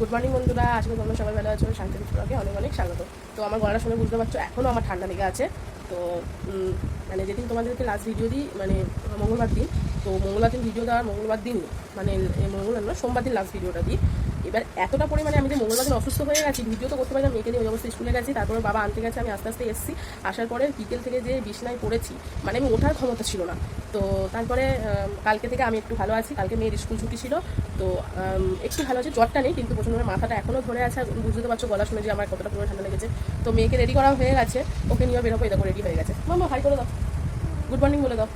Good morning বন্ধুরা। আজকে তোমরা সবাই ভালো আছো। শান্তি ব্লগে অনেক অনেক স্বাগত। তো আমার গলার শুনে বুঝতে পারছ এখনও আমার ঠান্ডা লেগে আছে। তো মানে যেদিন তোমাদেরকে লাস্ট ভিডিও দিই মানে মঙ্গলবার দিন, তো মঙ্গলবার দিন ভিডিও দেওয়ার মঙ্গলবার দিন মানে মঙ্গলবার না সোমবার দিন লাস্ট ভিডিওটা দিই। এবার এতটা পরিমাণে আমি যে মঙ্গলবার অসুস্থ হয়ে গেছি, ভিডিও তো করতে পারি না, মেয়েকে নিয়ে ওই অবস্থায় স্কুলে গেছি, তারপরে বাবা আনতে গেছে, আমি আস্তে আস্তে এসেছি, আসার পরে বিকেল থেকে যে বিছনায় পড়েছি মানে আমি ওঠার ক্ষমতা ছিল না। তো তারপরে কালকে থেকে আমি একটু ভালো আছি, কালকে মেয়ের স্কুল ছুটি ছিল, তো একটু ভালো আছে, জ্বরটা নেই, কিন্তু প্রচণ্ড মাথাটা এখনও ধরে আছে বুঝতে পারছ, গলা শুনে যে আমার কতটা পুরো ঠান্ডা লেগেছে। তো মেয়েকে রেডি করা হয়ে গেছে, ওকে নিয়ে বেরোবো দেখো রেডি হয়ে গেছে। মামা হাই করে দাও। গুড মর্নিং বলে দাও।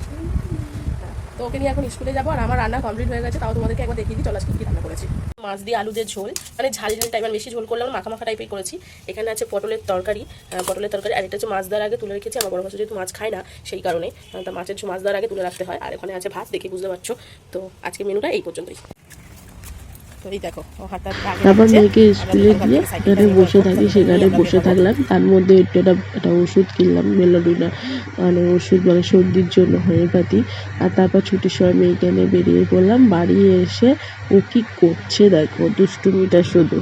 তো ওকে নিয়ে এখন স্কুলে যাব, আর আমার রান্না কমপ্লিট হয়ে গেছে, তাও তোমাদেরকে একবার দেখিয়ে দিই চলাস কী রান্না করেছি। মাছ দিয়ে আলু দিয়ে ঝোল মানে ঝাল ঝাল টাইপের বেশি ঝোল করলাম মাখা মাখা টাইপের করেছি। এখানে আছে পটলের তরকারি পটলের তরকারি, আর এটা হচ্ছে মাছ দেওয়ার আগে তুলে রেখেছি, আমার বড় ভাষা যেহেতু মাছ খায় না, সেই কারণে তা মাছের মাছ দেওয়ার আগে তুলে রাখতে হয়, আর এখানে আছে ভাত, দেখে বুঝতে পারছ। তো আজকে মেনুটা এই পর্যন্তই। তো এই দেখো ও হাতটা তারপর মেয়েকে স্কুলে দিয়ে এখানে বসে থাকি সেখানে বসে থাকলাম। তার মধ্যে একটু একটা একটা ওষুধ কিনলাম মেলোডিনা মানে ওষুধ মানে সর্দির জন্য হোমিওপ্যাথি। আর তারপর ছুটির সময় মেয়েকে নিয়ে বেরিয়ে পড়লাম বাড়ি এসে ও কি করছে দেখো দুষ্টুমিটা শুধু।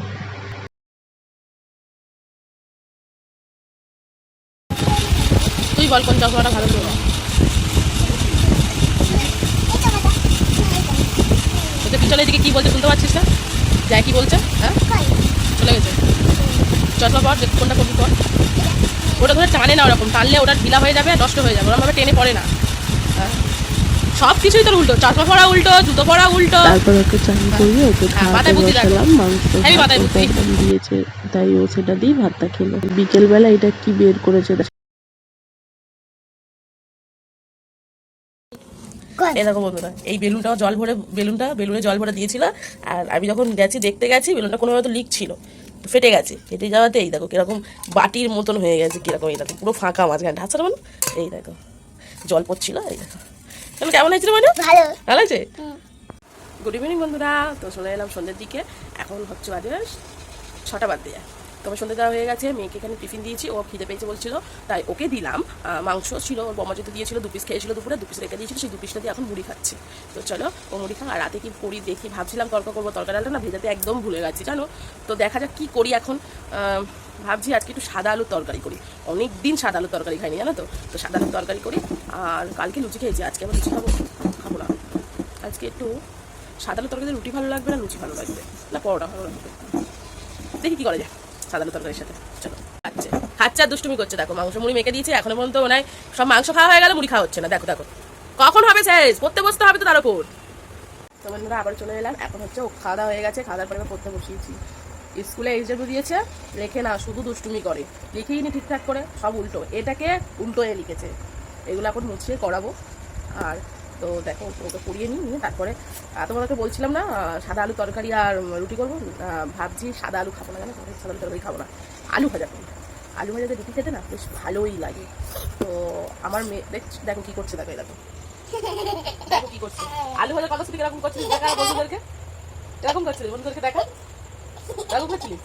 তুই বল কোন চশমাটা ভালো করে। তোদের পিছনে দিকে কি বলছে শুনতে পাচ্ছিস না? যাই কি বলছে? হ্যাঁ? চলে গেছে। চশমা পর কোনটা করবি পর ওটা ধরে টানে না ওরকম টানলে ওটা ঢিলা হয়ে যাবে নষ্ট হয়ে যাবে। ওরকমভাবে টেনে পড়ে না। হ্যাঁ? সব কিছুই তোর উল্টো চশমা পরা উল্টো জুতো পরা উল্টো। তারপর ওকে চান করিয়ে ওকে হ্যাঁ, মাথায় বুদ্ধি। মাংস বুদ্ধি। দিয়েছে তাই ও সেটা দিয়ে ভাতটা খেলো। বিকেলবেলা এটা কি বের করেছে এই দেখো বন্ধুরা এই বেলুনটাও জল ভরে বেলুনটা বেলুনে জল ভরে দিয়েছিল আর আমি যখন গেছি দেখতে গেছি বেলুনটা কোনো হয়তো লিক ছিল ফেটে গেছে ফেটে যাওয়াতে এই দেখো কীরকম বাটির মতন হয়ে গেছে কীরকম এই দেখো পুরো ফাঁকা মাঝখানে। ঢাকছে মানে এই দেখো জল পড়ছিল এই দেখো। তাহলে কেমন হয়েছিল মানে ভালো। ভালো আছে গুড ইভিনিং বন্ধুরা তো চলে এলাম সন্ধ্যের দিকে এখন হচ্ছে বাজে ছটা বাদ দিয়ে। তো আমার সন্ধ্যে দেওয়া হয়ে গেছে, মেয়েকে এখানে টিফিন দিয়েছি, ও খিদে পেয়েছে বলছিল, তাই ওকে দিলাম। মাংস ছিল, ওর বমা যেহেতু দিয়েছিল, দু পিস খেয়েছিল দুপুরে, দু পিস রেখে দিয়েছিল, সেই দু পিসটা দিয়ে এখন মুড়ি খাচ্ছে। তো চলো, ও মুড়ি খা আর রাতে কি করি দেখি, ভাবছিলাম তর্ক করব, তরকারি ডালটা না ভেজাতে একদম ভুলে গেছি, জানো? তো দেখা যাক কি করি এখন। ভাবছি আজকে একটু সাদা আলুর তরকারি করি। অনেক দিন সাদা আলুর তরকারি খাইনি, জানো তো? তো সাদা আলুর তরকারি করি, আর কালকে লুচি খেয়েছি, আজকে আবার লুচি খাব খাব না। আজকে একটু সাদা আলুর তরকারিতে রুটি ভালো লাগবে না লুচি ভালো লাগবে? না পরোটা ভালো লাগবে? দেখি কী করা যায়। সাদা আলুর তরকারির সাথে। চলো। খাচ্ছে আর দুষ্টুমি করছে, দেখো, মাংস মুড়ি মেখে দিয়েছে, এখনও পর্যন্ত হয় সব মাংস খাওয়া হয়ে গেল, মুড়ি খাওয়া হচ্ছে না। দেখো দেখো। কখন হবে শেষ? পড়তে বসতে হবে তো তার উপর তো বন্ধুরা আবার চলে এলাম। এখন হচ্ছে ও খাওয়া দাওয়া হয়ে গেছে, খাওয়া দাওয়ার পরে পড়তে বসিয়েছি। স্কুলে এইচডাব্লিউ দিয়েছে লেখে না, শুধু দুষ্টুমি করে। লিখেই নি ঠিকঠাক করে, সব উল্টো। এটাকে উল্টো এ লিখেছে। এগুলো এখন মুছিয়ে করাবো। আর তো দেখো, ওকে পড়িয়ে নিই নিয়ে তারপরে তোমাদেরকে বলছিলাম না সাদা আলু তরকারি আর রুটি করব। ভাবছি সাদা আলু খাব না কেন সাদা আলু তরকারি খাব না। আলু ভাজা করব। আলু ভাজাতে রুটি খেতে না বেশ ভালোই লাগে। তো আমার মেয়ে, দেখ কি করছে, দেখো এই দেখো। কি করছে। আলু ভাজা কত শুধু কীরকম করছিস দেখা বন্ধুদেরকে। এরকম করছিলিস বন্ধুদেরকে দেখা? কীরকম করছিলিস?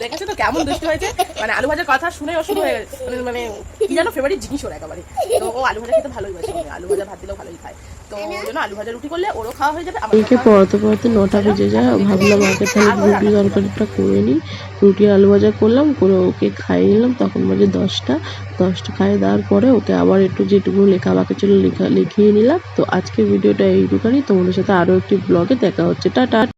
দেখেছ তো কেমন দুষ্ট হয়েছে। মানে আলু ভাজার কথা শুনে শুরু হয়ে গেছে। মানে- মানে কি যেন ফেভারিট জিনিস ওর একেবারে। তো ও আলু ভাজা খেতে ভালোই বাসে আলু ভাজা ভাত দিলেও ভালোই খায়। তো ওই জন্য আলু ভাজা রুটি করলে ওরও খাওয়া হয়ে যাবে পড়াতে পড়াতে নটা বেজে যায় ভাবলাম আগে তাহলে রুটি তরকারিটা করে নিই। রুটি আলু ভাজা করলাম করে ওকে খাইয়ে নিলাম। তখন বাজে দশটা। দশটা খাইয়ে দেওয়ার পরে ওকে আবার একটু যেটুকু লেখা বাকি ছিল লেখা লিখিয়ে নিলাম। তো আজকের ভিডিওটা এইটুখানি। তোমাদের সাথে আরও একটি ব্লগে দেখা হচ্ছে। টাটা।